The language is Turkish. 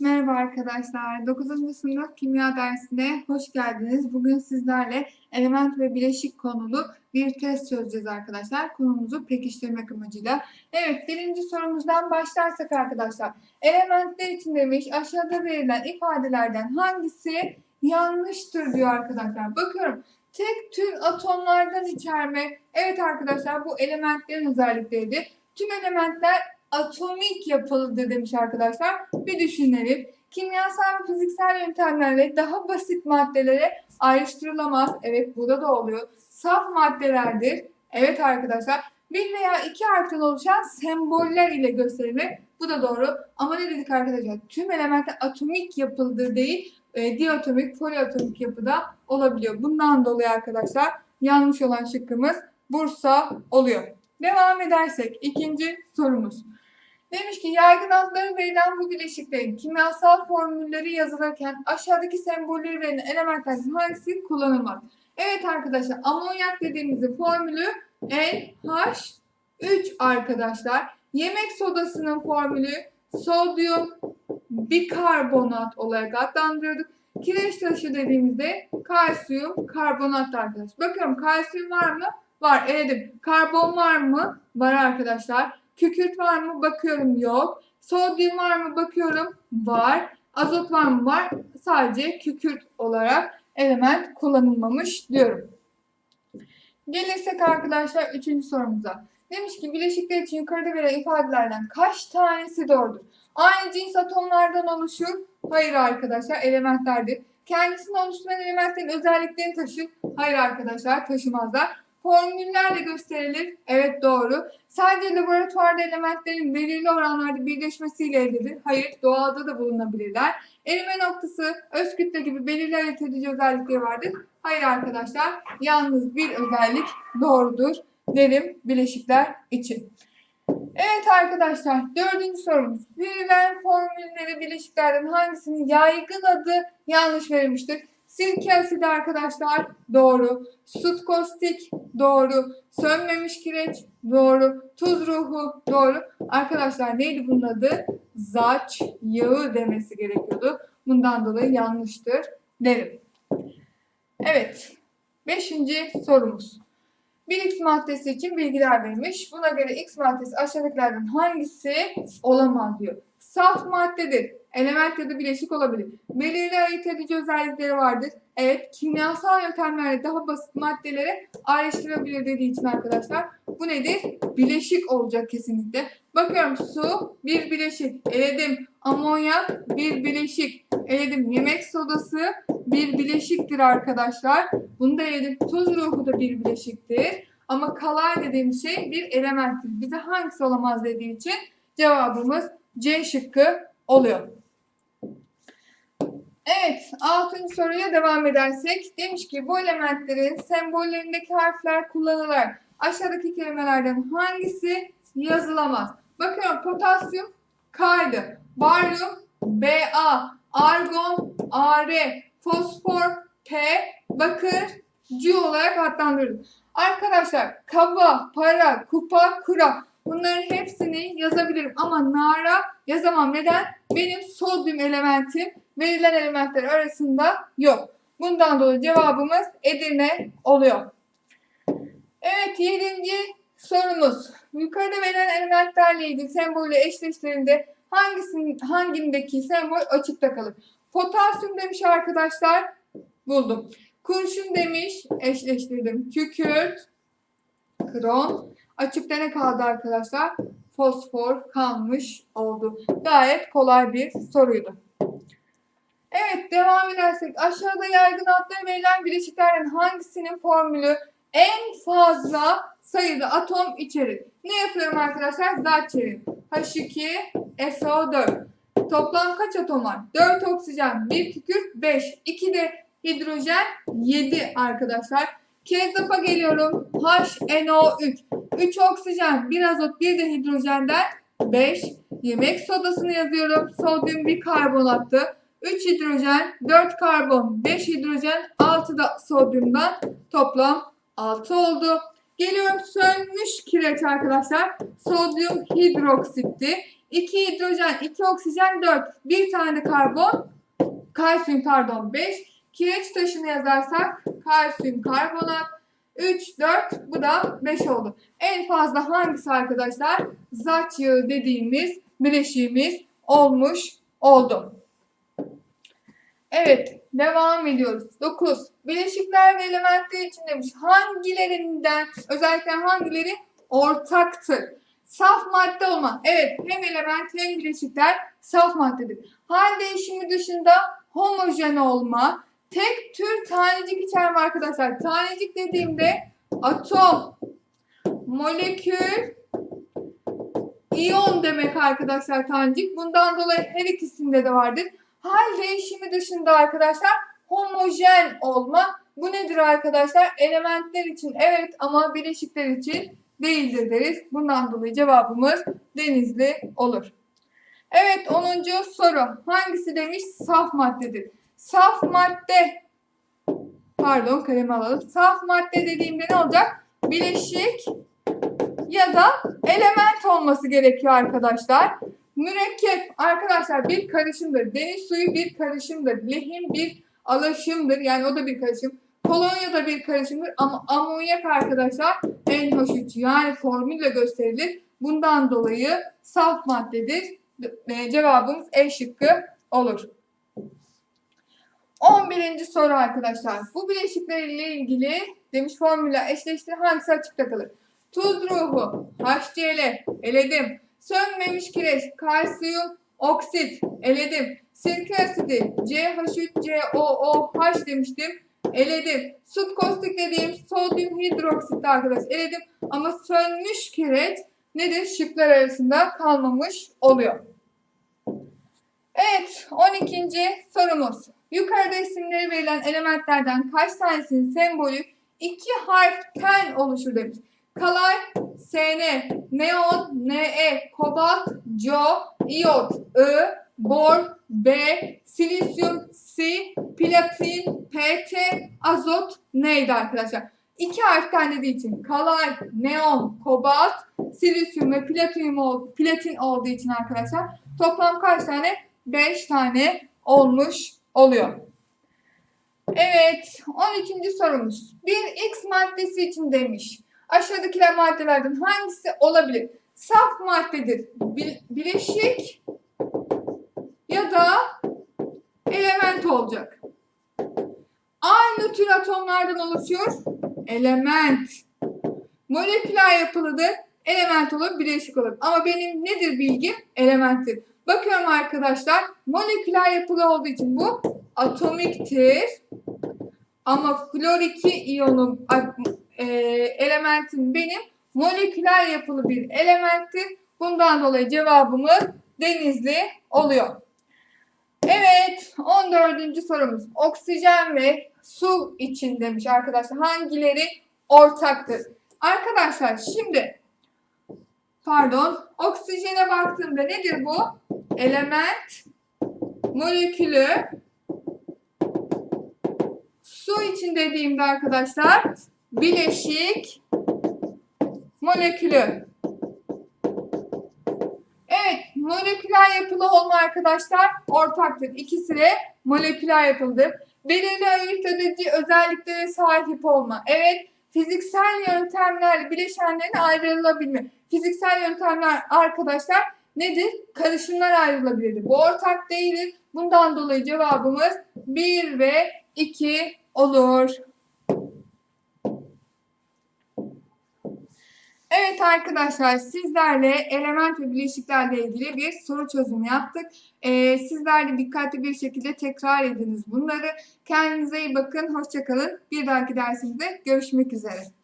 Merhaba arkadaşlar. 9. sınıf kimya dersine hoş geldiniz. Bugün sizlerle element ve bileşik konulu bir test çözeceğiz arkadaşlar. Konumuzu pekiştirmek amacıyla. Evet birinci sorumuzdan başlarsak arkadaşlar. Elementler için demiş aşağıda verilen ifadelerden hangisi yanlıştır diyor arkadaşlar. Bakıyorum tek tür atomlardan içerme. Evet arkadaşlar bu elementlerin özellikleridir. Tüm elementler atomik yapılıdır demiş arkadaşlar. Bir düşünelim. Kimyasal ve fiziksel yöntemlerle daha basit maddelere ayrıştırılamaz. Evet burada da oluyor. Saf maddelerdir. Evet arkadaşlar. Bir veya iki harften oluşan semboller ile gösterilir. Bu da doğru. Ama ne dedik arkadaşlar? Tüm elementler atomik yapılıdır değil, e, diatomik, poliatomik yapıda olabiliyor. Bundan dolayı arkadaşlar yanlış olan şıkkımız Bursa oluyor. Devam edersek ikinci sorumuz. Demiş ki yaygın adları verilen bu bileşiklerin kimyasal formülleri yazılırken aşağıdaki sembolleri verilen elementlerden hangisi kullanılmaz? Evet arkadaşlar amonyak dediğimizin formülü NH3 arkadaşlar. Yemek sodasının formülü sodyum bikarbonat olarak adlandırıyorduk. Kireç taşı dediğimizde kalsiyum karbonat arkadaşlar. Bakıyorum kalsiyum var mı? Var. Eledim. Karbon var mı? Var arkadaşlar. Kükürt var mı? Bakıyorum yok. Sodyum var mı? Bakıyorum var. Azot var mı? Var. Sadece kükürt olarak element kullanılmamış diyorum. Gelirsek arkadaşlar üçüncü sorumuza. Demiş ki bileşikler için yukarıda verilen ifadelerden kaç tanesi doğrudur? Aynı cins atomlardan oluşur. Hayır arkadaşlar elementlerdir. Kendisini oluşturan elementlerin özelliklerini taşır. Hayır arkadaşlar taşımazlar. Formüllerle gösterilir. Evet doğru. Sadece laboratuvarda elementlerin belirli oranlarda birleşmesiyle elde Hayır doğada da bulunabilirler. Erime noktası, öz kütle gibi belirli ayırt edici özellikleri vardır. Hayır arkadaşlar yalnız bir özellik doğrudur derim bileşikler için. Evet arkadaşlar dördüncü sorumuz. Verilen formülleri bileşiklerden hangisinin yaygın adı yanlış verilmiştir? Sirke asidi arkadaşlar doğru. Sut kostik doğru. Sönmemiş kireç doğru. Tuz ruhu doğru. Arkadaşlar neydi bunun adı? Zaç yağı demesi gerekiyordu. Bundan dolayı yanlıştır derim. Evet. Beşinci sorumuz. Bir X maddesi için bilgiler verilmiş. Buna göre X maddesi aşağıdakilerden hangisi olamaz diyor. Saf maddedir. Element ya da bileşik olabilir. Belirli ayırt edici özellikleri vardır. Evet, kimyasal yöntemlerle daha basit maddelere ayrıştırabilir dediği için arkadaşlar. Bu nedir? Bileşik olacak kesinlikle. Bakıyorum su bir bileşik. Eledim. Amonyak bir bileşik. Eledim. Yemek sodası bir bileşiktir arkadaşlar. Bunu da eledim. Tuz ruhu da bir bileşiktir. Ama kalay dediğimiz şey bir elementtir. Bize hangisi olamaz dediği için cevabımız C şıkkı oluyor. Evet, altıncı soruya devam edersek demiş ki bu elementlerin sembollerindeki harfler kullanılarak aşağıdaki kelimelerden hangisi yazılamaz? Bakıyorum potasyum K'ydı. Baryum Ba, argon Ar, fosfor P, bakır C olarak adlandırılır. Arkadaşlar kaba, para, kupa, kura bunların hepsini yazabilirim ama nara yazamam. Neden? Benim sodyum elementim verilen elementler arasında yok. Bundan dolayı cevabımız Edirne oluyor. Evet yedinci sorumuz. Yukarıda verilen elementlerle ilgili sembolle eşleştiğinde hangisinin hangindeki sembol açıkta kalır? Potasyum demiş arkadaşlar. Buldum. Kurşun demiş. Eşleştirdim. Kükürt. Krom. Açıkta ne kaldı arkadaşlar? Fosfor kalmış oldu. Gayet kolay bir soruydu. Evet devam edersek aşağıda yaygın adları verilen bileşiklerden hangisinin formülü en fazla sayıda atom içerir? Ne yapıyorum arkadaşlar? Zat çevir. H2SO4. Toplam kaç atom var? 4 oksijen, 1 kükürt, 5. 2 de hidrojen, 7 arkadaşlar. Kezzapa geliyorum. HNO3. 3 oksijen, 1 azot, 1 de hidrojenden 5. Yemek sodasını yazıyorum. Sodyum bikarbonattı. 3 hidrojen, 4 karbon, 5 hidrojen, 6 da sodyumdan toplam 6 oldu. Geliyorum sönmüş kireç arkadaşlar. Sodyum hidroksitti. 2 hidrojen, 2 oksijen 4. Bir tane de karbon, kalsiyum pardon 5. Kireç taşını yazarsak kalsiyum karbonat 3, 4 bu da 5 oldu. En fazla hangisi arkadaşlar? Zat yağı dediğimiz bileşiğimiz olmuş oldu. Evet, devam ediyoruz. 9. Bileşikler ve elementler için demiş. Hangilerinden, özellikle hangileri ortaktır? Saf madde olma. Evet, hem element hem bileşikler saf maddedir. Hal değişimi dışında homojen olma, tek tür tanecik içerme arkadaşlar. Tanecik dediğimde atom, molekül, iyon demek arkadaşlar tanecik. Bundan dolayı her ikisinde de vardır. Hal değişimi dışında arkadaşlar homojen olma. Bu nedir arkadaşlar? Elementler için evet ama bileşikler için değildir deriz. Bundan dolayı cevabımız denizli olur. Evet 10. soru. Hangisi demiş? Saf maddedir. Saf madde pardon kalemi alalım. Saf madde dediğimde ne olacak? Bileşik ya da element olması gerekiyor arkadaşlar. Mürekkep arkadaşlar bir karışımdır. Deniz suyu bir karışımdır. Lehim bir alaşımdır. Yani o da bir karışım. Kolonya da bir karışımdır ama amonyak arkadaşlar en hoş yani formülle gösterilir. Bundan dolayı saf maddedir. Cevabımız E şıkkı olur. 11. soru arkadaşlar. Bu bileşiklerle ilgili demiş formülle eşleştir hangisi açıkta kalır? Tuz ruhu, HCl, eledim. Sönmemiş kireç, kalsiyum, oksit, eledim. Sirke asidi, CH3COOH demiştim. Eledim. Sut kostik dediğim sodyum hidroksit arkadaş eledim. Ama sönmüş kireç nedir? Şıklar arasında kalmamış oluyor. Evet 12. sorumuz. Yukarıda isimleri verilen elementlerden kaç tanesinin sembolü iki harften oluşur demiş. Kalay, Sn, neon, Ne, kobalt, Co, iot, I, bor, B, silisyum, Si, platin, Pt, azot neydi arkadaşlar? İki harften dediği için kalay, neon, kobalt, silisyum ve platin, platin olduğu için arkadaşlar toplam kaç tane? 5 tane olmuş oluyor. Evet, 12. sorumuz. Bir X maddesi için demiş. Aşağıdakiler maddelerden hangisi olabilir? Saf maddedir. Bileşik ya da element olacak. Aynı tür atomlardan oluşuyor. Element. Moleküler yapılıdır. Element olur, bileşik olur. Ama benim nedir bilgim? Elementtir. Bakıyorum arkadaşlar. Moleküler yapılı olduğu için bu atomiktir. Ama flor 2 iyonum e, elementim benim moleküler yapılı bir elementtir. Bundan dolayı cevabımız denizli oluyor. Evet 14. sorumuz. Oksijen ve su için demiş arkadaşlar. Hangileri ortaktır? Arkadaşlar şimdi pardon oksijene baktığımda nedir bu? Element molekülü su için dediğimde arkadaşlar bileşik molekülü. Evet, moleküler yapılı olma arkadaşlar ortaktır. İkisi de moleküler yapılıdır. Belirli ayırt edici özelliklere sahip olma. Evet, fiziksel yöntemlerle bileşenlerin ayrılabilme. Fiziksel yöntemler arkadaşlar nedir? Karışımlar ayrılabilir. Bu ortak değildir. Bundan dolayı cevabımız 1 ve 2 olur. Evet arkadaşlar sizlerle element ve bileşiklerle ilgili bir soru çözümü yaptık. Ee, sizler de dikkatli bir şekilde tekrar ediniz bunları. Kendinize iyi bakın, hoşçakalın. Bir dahaki dersimizde görüşmek üzere.